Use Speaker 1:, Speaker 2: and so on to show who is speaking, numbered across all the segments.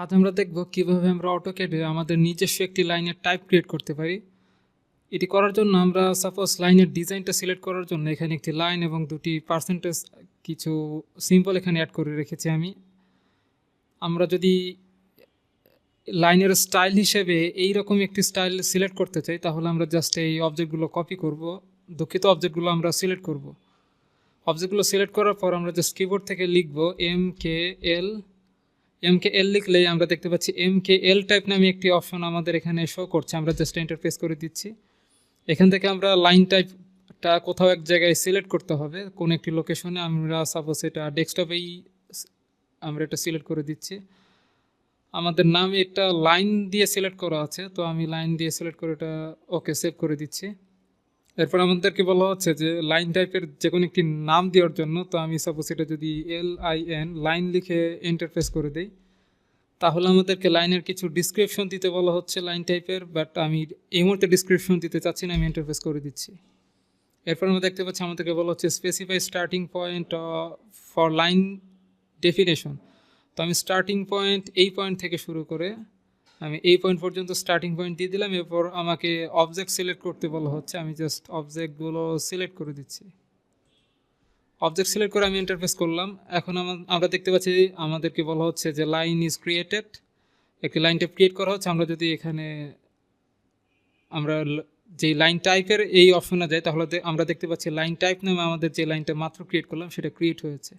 Speaker 1: আজ আমরা দেখব কীভাবে আমরা অটোক্যাডে আমাদের নিজস্ব একটি লাইনের টাইপ ক্রিয়েট করতে পারি। এটি করার জন্য আমরা সাপোজ লাইনের ডিজাইনটা সিলেক্ট করার জন্য এখানে একটি লাইন এবং দুটি পার্সেন্টেজ কিছু সিম্বল এখানে অ্যাড করে রেখেছি আমি। আমরা যদি লাইনের স্টাইল হিসেবে এই রকম একটি স্টাইল সিলেক্ট করতে চাই, তাহলে আমরা জাস্ট এই অবজেক্টগুলো কপি করব। দুঃখিত অবজেক্টগুলো আমরা সিলেক্ট করব। অবজেক্টগুলো সিলেক্ট করার পর আমরা জাস্ট কিবোর্ড থেকে লিখব M K L M K এল লিখলেই আমরা দেখতে পাচ্ছি এম কে এল টাইপ নামে একটি অপশন আমাদের এখানে শো করছে। আমরা জাস্ট ইন্টারফেস করে দিচ্ছি। এখান থেকে আমরা লাইন টাইপটা কোথাও এক জায়গায় সিলেক্ট করতে হবে। কোন একটি লোকেশনে আমরা সাপোজ এটা ডেস্কটপেই আমরা এটা সিলেক্ট করে দিচ্ছি। আমাদের নাম এটা লাইন দিয়ে সিলেক্ট করা আছে। তো আমি লাইন দিয়ে সিলেক্ট করে এটা ওকে সেভ করে দিচ্ছি। এরপর আমাদেরকে বলা হচ্ছে যে লাইন টাইপের যে কোনো একটি নাম দেওয়ার জন্য, তো আমি সাপোজ এটা যদি এল আই এন লাইন লিখে ইন্টারফেস করে দেই, তাহলে আমাদেরকে লাইনের কিছু ডিসক্রিপশন দিতে বলা হচ্ছে লাইন টাইপের বাট আমি এই মুহূর্তে ডিসক্রিপশন দিতে চাচ্ছি না, আমি ইন্টারফেস করে দিচ্ছি। এরপর আমরা দেখতে পাচ্ছি আমাদেরকে বলা হচ্ছে specify starting point for line definition তো আমি স্টার্টিং পয়েন্ট এই পয়েন্ট থেকে শুরু করে আমি এই পয়েন্ট পর্যন্ত স্টার্টিং পয়েন্ট দিয়ে দিলাম, এরপর আমাকে অবজেক্ট সিলেক্ট করতে বলা হচ্ছে, আমি জাস্ট অবজেক্টগুলো সিলেক্ট করে দিচ্ছি। অবজেক্ট সিলেক্ট করে আমি ইন্টারফেস করলাম। এখন আমা- আমরা দেখতে পাচ্ছি আমাদেরকে বলা হচ্ছে যে লাইন ইজ ক্রিয়েটেড একটি লাইন টাইপ ক্রিয়েট করা হচ্ছে, আমরা যদি এখানে আমরা যে লাইন টাইপের এই অপশনে যাই, তাহলে আমরা দেখতে পাচ্ছি লাইন টাইপ নামে আমাদের যে লাইনটা মাত্র ক্রিয়েট করলাম, সেটা ক্রিয়েট হয়েছে।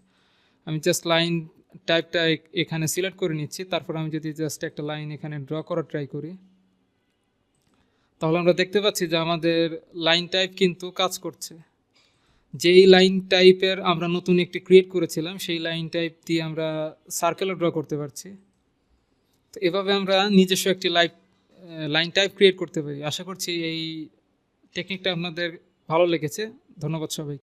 Speaker 1: আমি জাস্ট লাইন টাইপটা এখানে সিলেক্ট করে নিচ্ছি। তারপর আমি যদি জাস্ট একটা লাইন এখানে ড্র করার ট্রাই করি, তাহলে আমরা দেখতে পাচ্ছি যে আমাদের লাইন টাইপ কিন্তু কাজ করছে। যেই লাইন টাইপের আমরা নতুন একটি ক্রিয়েট করেছিলাম, সেই লাইন টাইপ দিয়ে আমরা সার্কেলও ড্র করতে পারছি। তো এভাবে আমরা নিজস্ব একটি লাইফ লাইন টাইপ ক্রিয়েট করতে পারি। আশা করছি এই টেকনিকটা আপনাদের ভালো লেগেছে। ধন্যবাদ সবাই